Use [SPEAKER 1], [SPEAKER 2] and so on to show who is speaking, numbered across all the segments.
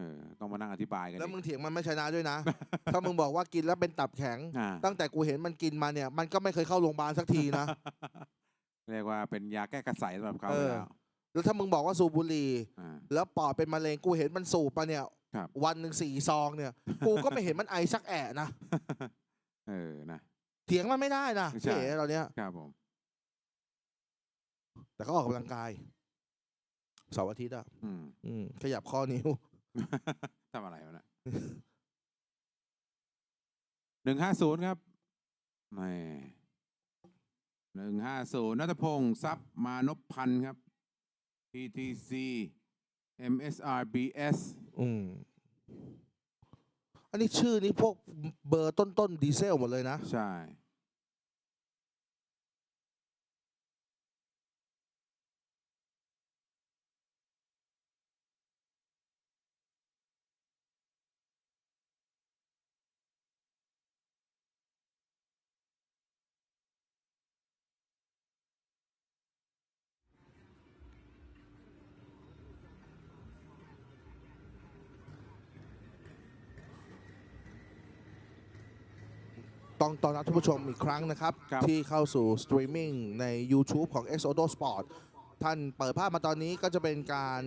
[SPEAKER 1] เออต้องมานั่งอธิบายกัน
[SPEAKER 2] แล้วมึง
[SPEAKER 1] อีก
[SPEAKER 2] เถียงมันไม่ชนะด้วยนะ ถ้ามึงบอกว่ากินแล้วเป็นตับแข็ง
[SPEAKER 1] อ่า
[SPEAKER 2] ตั้งแต่กูเห็นมันกินมาเนี่ย มันก็ไม่เคยเข้าโรงพยาบาลสักทีนะ
[SPEAKER 1] เรียกว่าเป็นยาแก้กระสายสำหรับเขา
[SPEAKER 2] เออ
[SPEAKER 1] แล้ว
[SPEAKER 2] แล้วถ้ามึงบอกว่าสูบบุหรี่
[SPEAKER 1] อ่า
[SPEAKER 2] แล้วปอดเป็นมะเร็งกูเห็นมันสูบมาเนี่ย
[SPEAKER 1] ครับ
[SPEAKER 2] วันหนึ่งสี่ซองเนี่ย กูก็ไม่เห็นมันไอสักแอะนะ
[SPEAKER 1] เออ นะ
[SPEAKER 2] เถียงมันไม่ได้นะ
[SPEAKER 1] ใช่
[SPEAKER 2] เอ๋เราเนี้ย
[SPEAKER 1] ครับผม
[SPEAKER 2] แต่เขาออกกำลังกายเสาร์อาทิตย์อะ
[SPEAKER 1] อืม
[SPEAKER 2] อืมขยับข้อนิ้ว
[SPEAKER 1] ทำอะไรวะเนี่ยหนึ่งห้าศูนย์ครับไม่หนึ่งห้าศูนย์นัทพงศ์ทรัพย์มานพพันธ์ครับ PTC MSRBS
[SPEAKER 2] อืม อันนี้ชื่อนี้พวกเบอร์ต้นๆดีเซลหมดเลยนะ
[SPEAKER 1] ใช่
[SPEAKER 2] ต้องต้อนรับท่านผู้ชมอีกครั้งนะครับ
[SPEAKER 1] ครับ
[SPEAKER 2] ที่เข้าสู่สตรีมมิ่งใน YouTube ของ X Auto Sport ท่านเปิดภาพมาตอนนี้ก็จะเป็นการ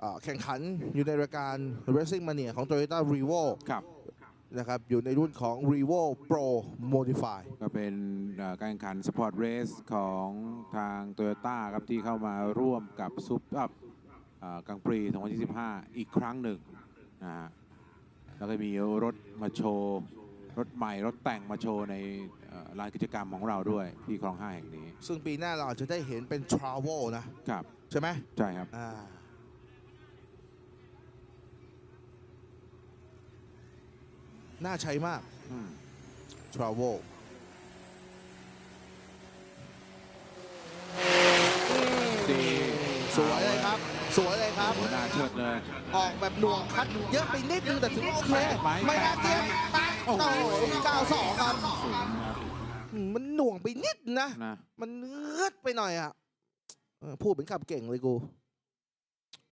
[SPEAKER 2] เอ่อแข่งขันอยู่ในรายการ Racing Mania ของ Toyota Revo
[SPEAKER 1] ครับ
[SPEAKER 2] นะครับอยู่ในรุ่นของ Revo Pro Modify
[SPEAKER 1] ก็เป็นเอ่อการแข่งขันสปอร์ตเรสของทางโตโยต้าครับที่เข้ามาร่วมกับซุปอัพกังปรี 2025 อีกครั้งหนึ่งนะฮะแล้วก็มีรถมาโชว์ รถใหม่รถแต่งมาโชว์ในเอ่อลานกิจกรรมของเราด้วยที่คลองห้าแห่งนี้
[SPEAKER 2] ซึ่งปีหน้าเราอาจจะได้เห็นเป็น Travel นะ
[SPEAKER 1] ครับ
[SPEAKER 2] ใช่ไหม
[SPEAKER 1] ใช่ครับ
[SPEAKER 2] อ่าน่าใช้มาก
[SPEAKER 1] อืม
[SPEAKER 2] Travel
[SPEAKER 1] ดี
[SPEAKER 2] สวยเลยครับ สวยเลยครับ
[SPEAKER 1] หัวหน้าเชิดเลย
[SPEAKER 2] ออกแบบหน่วงคัดเยอะไปนิดนึงแต่ถือว่าโอเค
[SPEAKER 1] แปะไหม
[SPEAKER 2] ไม่น่าเกลียด
[SPEAKER 1] แปะไหม
[SPEAKER 2] โอ้โหเก้าสองครับ
[SPEAKER 1] สูงครับ
[SPEAKER 2] อืมมันหน่วงไปนิดนะ
[SPEAKER 1] นะ
[SPEAKER 2] มันเงือดไปหน่อยอะเออพูดเป็นขับเก่งเลยกู